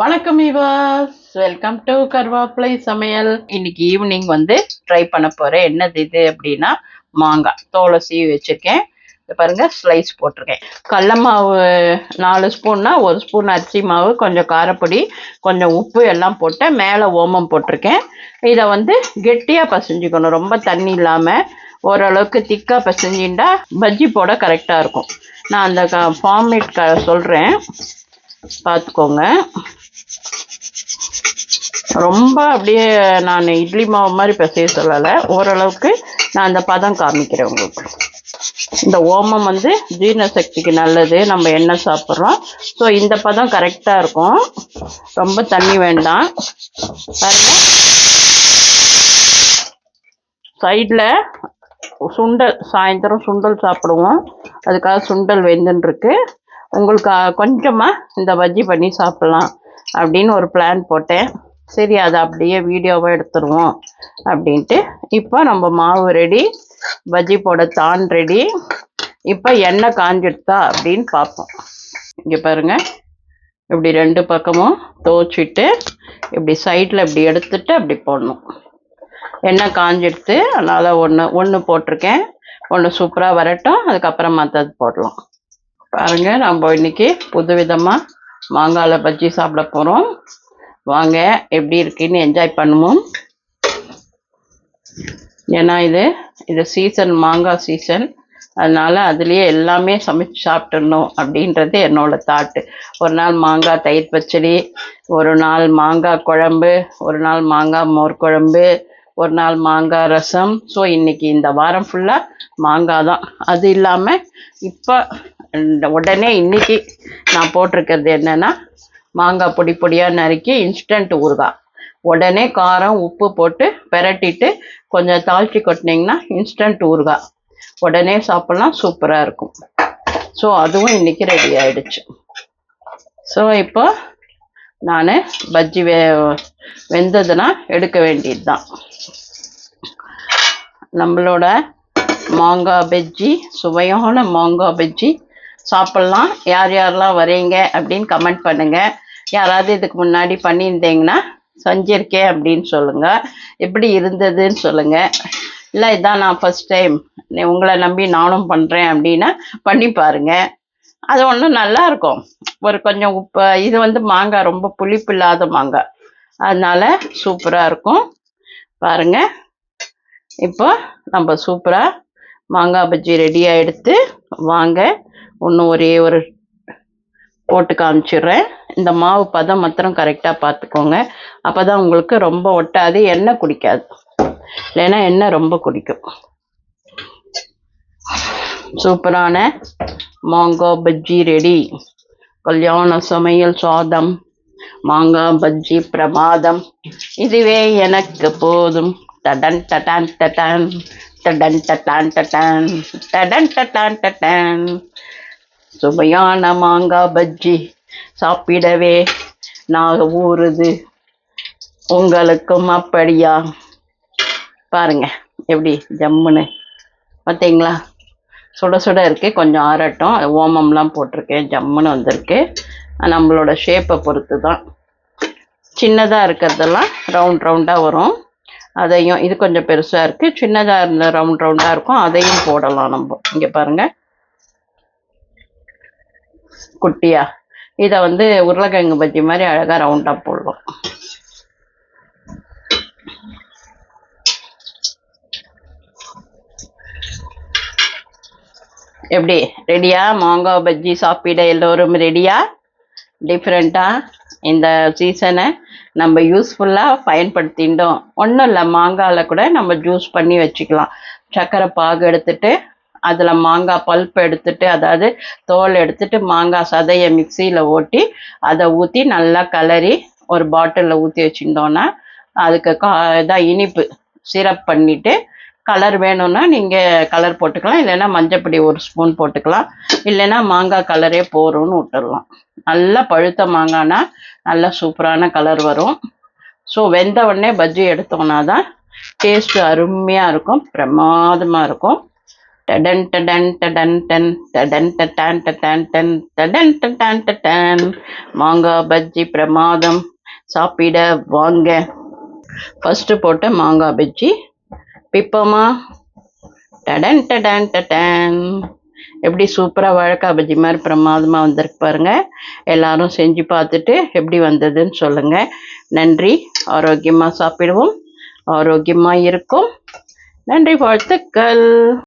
வணக்கம் he was welcome to கருவாப்பிலை சமையல் இன்னைக்கு ஈவினிங் வந்து ட்ரை பண்ண போறேன் என்னது இது அப்படின்னா மாங்காய் தோலை சீவி வச்சிருக்கேன். பாருங்க ஸ்லைஸ் போட்டிருக்கேன். கடல மாவு நாலு ஸ்பூன்னா ஒரு ஸ்பூன் அரிசி மாவு கொஞ்சம் காரப்பொடி கொஞ்சம் உப்பு எல்லாம் போட்டு மேலே ஓமம் போட்டிருக்கேன். இதை வந்து கெட்டியாக பசைஞ்சுக்கணும். ரொம்ப தண்ணி இல்லாமல் ஓரளவுக்கு திக்காக பசைஞ்சிண்டா பஜ்ஜி போட கரெக்டாக இருக்கும். நான் அந்த ஃபார்மேட் க சொல்கிறேன் பார்த்துக்கோங்க ரொம்ப அப்படியே நான் இட்லி மாவு மாதிரி பிசைய சொல்லலை. ஓரளவுக்கு நான் அந்த பதம் காமிக்கிறேன் உங்களுக்கு. இந்த ஓமம் வந்து ஜீரண சக்திக்கு நல்லது. நம்ம எண்ணெய் சாப்பிட்றோம். ஸோ இந்த பதம் கரெக்டாக இருக்கும். ரொம்ப தண்ணி வேண்டாம். பாருங்க. சைடில் சுண்டல் சாயந்தரம் சுண்டல் சாப்பிடுவோம். அதுக்காக சுண்டல் வெந்துன்ருக்கு. உங்களுக்கு கொஞ்சமாக இந்த பஜ்ஜி பண்ணி சாப்பிட்லாம் அப்படின்னு ஒரு பிளான் போட்டேன். சரி அதை அப்படியே வீடியோவாக எடுத்துருவோம் அப்படின்ட்டு. இப்போ நம்ம மாவு ரெடி பஜ்ஜி போட தான் ரெடி இப்போ எண்ணெய் காஞ்சிடுதா அப்படின்னு பார்ப்போம். இங்கே பாருங்கள் இப்படி ரெண்டு பக்கமும் துவச்சிட்டு இப்படி சைடில் இப்படி எடுத்துட்டு அப்படி போடணும். எண்ணெய் காஞ்சிடுத்து அதனால் ஒன்று ஒன்று போட்டிருக்கேன். ஒன்று சூப்பராக வரட்டும் அதுக்கப்புறம் மற்றது போடலாம். பாருங்கள் நம்ம இன்னைக்கு புது விதமாக மாங்காயில் பஜ்ஜி சாப்பிட போகிறோம் வாங்க எப்படி இருக்குன்னு என்ஜாய் பண்ணுவோம். ஏன்னா இது இது சீசன் மாங்காய் சீசன் அதனால் அதுலேயே எல்லாமே சமைச்சு சாப்பிட்டுடணும் அப்படின்றது என்னோட தாட்டு ஒரு நாள் மாங்காய் தயிர் பச்சடி ஒரு நாள் மாங்காய் குழம்பு ஒரு நாள் மாங்காய் மோர் குழம்பு ஒரு நாள் மாங்காய் ரசம். ஸோ இன்றைக்கி இந்த வாரம் ஃபுல்லாக மாங்காய் தான். அது இல்லாமல் இப்போ உடனே இன்னைக்கு நான் போட்டிருக்கிறது என்னன்னா மாங்காய் பொடி பொடியாக நறுக்கி இன்ஸ்டன்ட் ஊறுகாய். உடனே காரம் உப்பு போட்டு பெரட்டிட்டு கொஞ்சம் தாழ்த்தி கொட்டினீங்கன்னா இன்ஸ்டன்ட் ஊறுகாய். உடனே சாப்பிட்லாம் சூப்பராக இருக்கும். ஸோ அதுவும் இன்னைக்கு ரெடி ஆயிடுச்சு. ஸோ இப்போ நான் பஜ்ஜி வே வெந்ததுன்னா எடுக்க வேண்டியது தான் நம்மளோட மாங்காய் பஜ்ஜி சுவையான மாங்காய் பஜ்ஜி. சாப்பிட்லாம். யார் யாரெல்லாம் வரீங்க அப்படின்னு கமெண்ட் பண்ணுங்கள் யாராவது இதுக்கு முன்னாடி பண்ணியிருந்தீங்கன்னா செஞ்சிருக்கேன் அப்படின்னு சொல்லுங்கள் எப்படி இருந்ததுன்னு சொல்லுங்கள் இல்லை இதான் நான் ஃபஸ்ட் டைம் உங்களை நம்பி நானும் பண்ணுறேன் அப்படின்னா பண்ணி பாருங்கள் அது ஒன்றும் நல்லாயிருக்கும் ஒரு கொஞ்சம் உப்பு இது வந்து மாங்காய் ரொம்ப புளிப்பு இல்லாத மாங்காய். அதனால் சூப்பராக இருக்கும். பாருங்க. இப்போ நம்ம சூப்பராக மாங்காய் பஜ்ஜி ரெடியாக எடுத்து வாங்க. இன்னும் ஒரே ஒரு போட்டு காமிச்சிடுறேன். இந்த மாவு பதம் மாத்திரம் கரெக்டாக பார்த்துக்கோங்க. அப்போ தான் உங்களுக்கு ரொம்ப ஒட்டாது எண்ணெய் குடிக்காது. இல்லைன்னா எண்ணெய் ரொம்ப குடிக்கும். சூப்பரான மாங்கா பஜ்ஜி ரெடி கல்யாண சமையல் சாதம் மாங்காய் பஜ்ஜி பிரமாதம். இதுவே எனக்கு போதும். டடன் டடான் டடான். டடன் டட்டான் டட்டான் டடன் டட்டான் டட்டான் சுவையான மாங்காய் பஜ்ஜி சாப்பிடவே நாக ஊறுது. உங்களுக்கும் அப்படியா? பாருங்க எப்படி ஜம்முன்னு. பார்த்தீங்களா சுட சுட இருக்கு கொஞ்சம் ஆறட்டும். அது ஓமம்லாம் போட்டிருக்கேன் ஜம்முன்னு வந்திருக்கு. நம்மளோட ஷேப்பை பொறுத்து தான் சின்னதாக இருக்கிறதெல்லாம் ரவுண்ட் ரவுண்டாக வரும். அதையும் இது கொஞ்சம் பெருசாக இருக்குது சின்னதாக இருந்த ரவுண்ட் ரவுண்டாக இருக்கும். அதையும் போடலாம் நம்ம. இங்கே பாருங்கள் குட்டியாக இதை வந்து உருளைக்கிழங்கு பஜ்ஜி மாதிரி அழகாக ரவுண்டாக போடலாம் எப்படி? ரெடியா மாங்காய் பஜ்ஜி சாப்பிட எல்லோரும் ரெடியா டிஃப்ரெண்ட்டாக இந்த சீசனை நம்ம யூஸ்ஃபுல்லாக பயன்படுத்திட்டோம். ஒன்றும் இல்லை மாங்காயில் கூட நம்ம ஜூஸ் பண்ணி வச்சுக்கலாம். சர்க்கரை பாகு எடுத்துட்டு அதில் மாங்காய் பல்ப் எடுத்துட்டு அதாவது தோல் எடுத்துட்டு மாங்காய் சதையை மிக்சியில் ஓட்டி அதை ஊற்றி நல்லா கலரி ஒரு பாட்டிலில் ஊற்றி வச்சுருந்தோன்னா அதுக்கு கா இதாக இனிப்பு சிரப் பண்ணிவிட்டு கலர் வேணும்னா நீங்கள் கலர் போட்டுக்கலாம் இல்லைன்னா மஞ்சப்பொடி ஒரு ஸ்பூன் போட்டுக்கலாம் இல்லைன்னா மாங்காய் கலரே போகிறோன்னு விட்டுடலாம் நல்லா பழுத்த மாங்காய்னா நல்லா சூப்பரான கலர் வரும். ஸோ வெந்த உடனே பஜ்ஜி எடுத்தோம்னா தான் டேஸ்ட்டு அருமையாக இருக்கும் பிரமாதமாக இருக்கும். டடன் டடன் டடன் டன் டடன் டடான் டடான் டன் டடன் டடான் டடான் மாங்காய் பஜ்ஜி பிரமாதம். சாப்பிட வாங்க. ஃபஸ்ட்டு போட்ட மாங்காய் பஜ்ஜி. பிப்பமா? டடன் டடன் டடன் எப்படி சூப்பராக வாழைக்காய் பஜ்ஜி மாதிரி பிரமாதமாக வந்திருக்கு பாருங்கள் எல்லாரும் செஞ்சு பார்த்துட்டு எப்படி வந்ததுன்னு சொல்லுங்கள் நன்றி. ஆரோக்கியமாக சாப்பிடுவோம். ஆரோக்கியமாக இருக்கும். நன்றி வாழ்த்துக்கள்.